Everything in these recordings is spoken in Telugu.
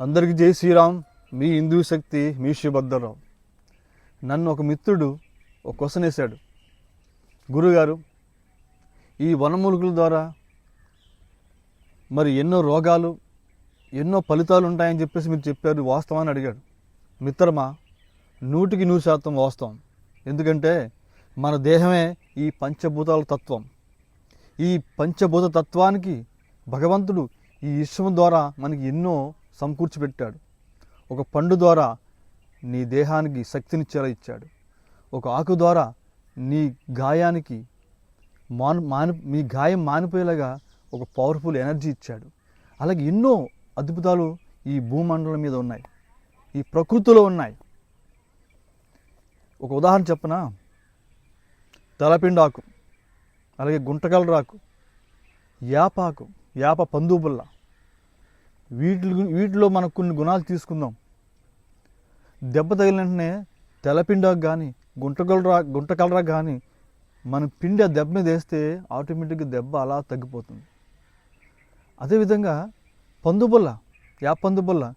అందరికీ జై శ్రీరామ్. మీ హిందూ శక్తి మీ శివభద్రరావు నన్ను ఒక మిత్రుడు ఒక క్వశ్చన్ వేశాడు గురుగారు ఈ వనమూలికల ద్వారా మరి ఎన్నో రోగాలు ఎన్నో ఫలితాలు ఉంటాయని చెప్పేసి మీరు చెప్పారు వాస్తవాన్ని అడిగాడు. మిత్రమా నూటికి నూరు శాతం వాస్తవం. ఎందుకంటే మన దేహమే ఈ పంచభూతాల తత్వం. ఈ పంచభూత తత్వానికి భగవంతుడు ఈ విశ్వం ద్వారా మనకి ఎన్నో సమకూర్చి పెట్టాడు ఒక పండు ద్వారా నీ దేహానికి శక్తినిచ్చేలా ఇచ్చాడు ఒక ఆకు ద్వారా నీ గాయానికి మాను మాని మీ గాయం మానిపోయేలాగా ఒక పవర్ఫుల్ ఎనర్జీ ఇచ్చాడు. అలాగే ఎన్నో అద్భుతాలు ఈ భూమండలం మీద ఉన్నాయి. ఈ ప్రకృతిలో ఉన్నాయి. ఒక ఉదాహరణ చెప్పనా? తలపిండాకు అలాగే గుంటకలరాకు యాపాకు యాప పందుబుల్ల వీటి వీటిలో మనకు కొన్ని గుణాలు తీసుకుందాం. దెబ్బ తగిలిన వెంటనే తెల్లపిండాకు కానీ గుంటకలరా గుంటకలరా కానీ మన పిండి ఆ దెబ్బ మీద వేస్తే ఆటోమేటిక్గా దెబ్బ అలా తగ్గిపోతుంది. అదేవిధంగా పందుబుల్ల యా పందుబుల్ల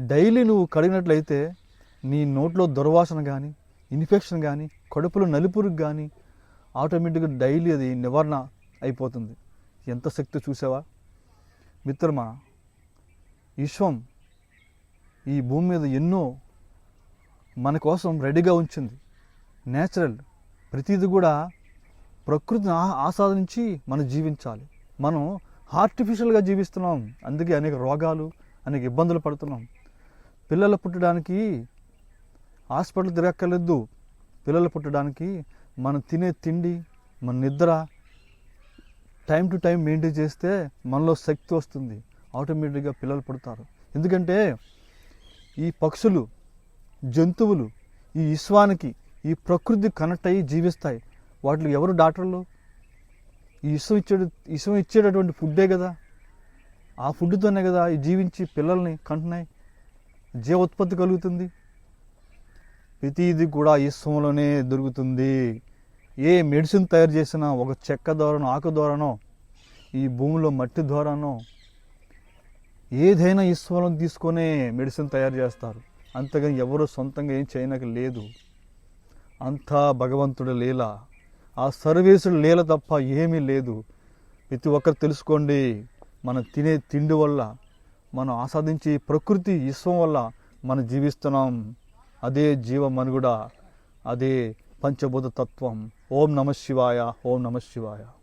డైలీ నువ్వు కడిగినట్లయితే నీ నోట్లో దుర్వాసన కానీ ఇన్ఫెక్షన్ కానీ కడుపులో నలుపురుగు కానీ ఆటోమేటిక్గా డైలీ అది నివారణ అయిపోతుంది. ఎంత శక్తి చూసావా? మిత్రమా విశ్వం ఈ భూమి మీద ఎన్నో మన కోసం రెడీగా ఉంచింది. నేచురల్. ప్రతిదీ కూడా ప్రకృతిని ఆస్వాదించి మనం జీవించాలి. మనం ఆర్టిఫిషియల్గా జీవిస్తున్నాం. అందుకే అనేక రోగాలు అనేక ఇబ్బందులు పడుతున్నాం. పిల్లలు పుట్టడానికి హాస్పిటల్ తిరగక్కర్లేదు. పిల్లలు పుట్టడానికి మనం తినే తిండి మన నిద్ర టైం టు టైం మెయింటైన్ చేస్తే మనలో శక్తి వస్తుంది. ఆటోమేటిక్గా పిల్లలు పుడతారు. ఎందుకంటే ఈ పక్షులు జంతువులు ఈ విశ్వానికి ఈ ప్రకృతి కనెక్ట్ అయ్యి జీవిస్తాయి. వాటికి ఎవరు డాక్టర్లు? ఈ విశ్వం ఇచ్చే విశ్వం ఇచ్చేటటువంటి ఫుడ్డే కదా. ఆ ఫుడ్తోనే కదా ఈ జీవించి పిల్లల్ని కంటున్నాయి. జీవ ఉత్పత్తి కలుగుతుంది. ప్రతిది కూడా విశ్వంలోనే దొరుకుతుంది. ఏ మెడిసిన్ తయారు చేసినా ఒక చెక్క ద్వారానో ఆకు ద్వారానో ఈ భూమిలో మట్టి ద్వారానో ఏదైనా ఈశ్వరం తీసుకునే మెడిసిన్ తయారు చేస్తారు. అంతగా ఎవరు సొంతంగా ఏం చేయనక లేదు. అంతా భగవంతుడు లీల. ఆ సర్వేసుడు లీల తప్ప ఏమీ లేదు. ప్రతి ఒక్కరు తెలుసుకోండి మనం తినే తిండి వల్ల మనం ఆస్వాదించే ప్రకృతి విశ్వం వల్ల మనం జీవిస్తున్నాం. అదే జీవ మనుగుడ అదే పంచభూత తత్వం. ఓం నమ శివాయ ఓం నమ శివాయ.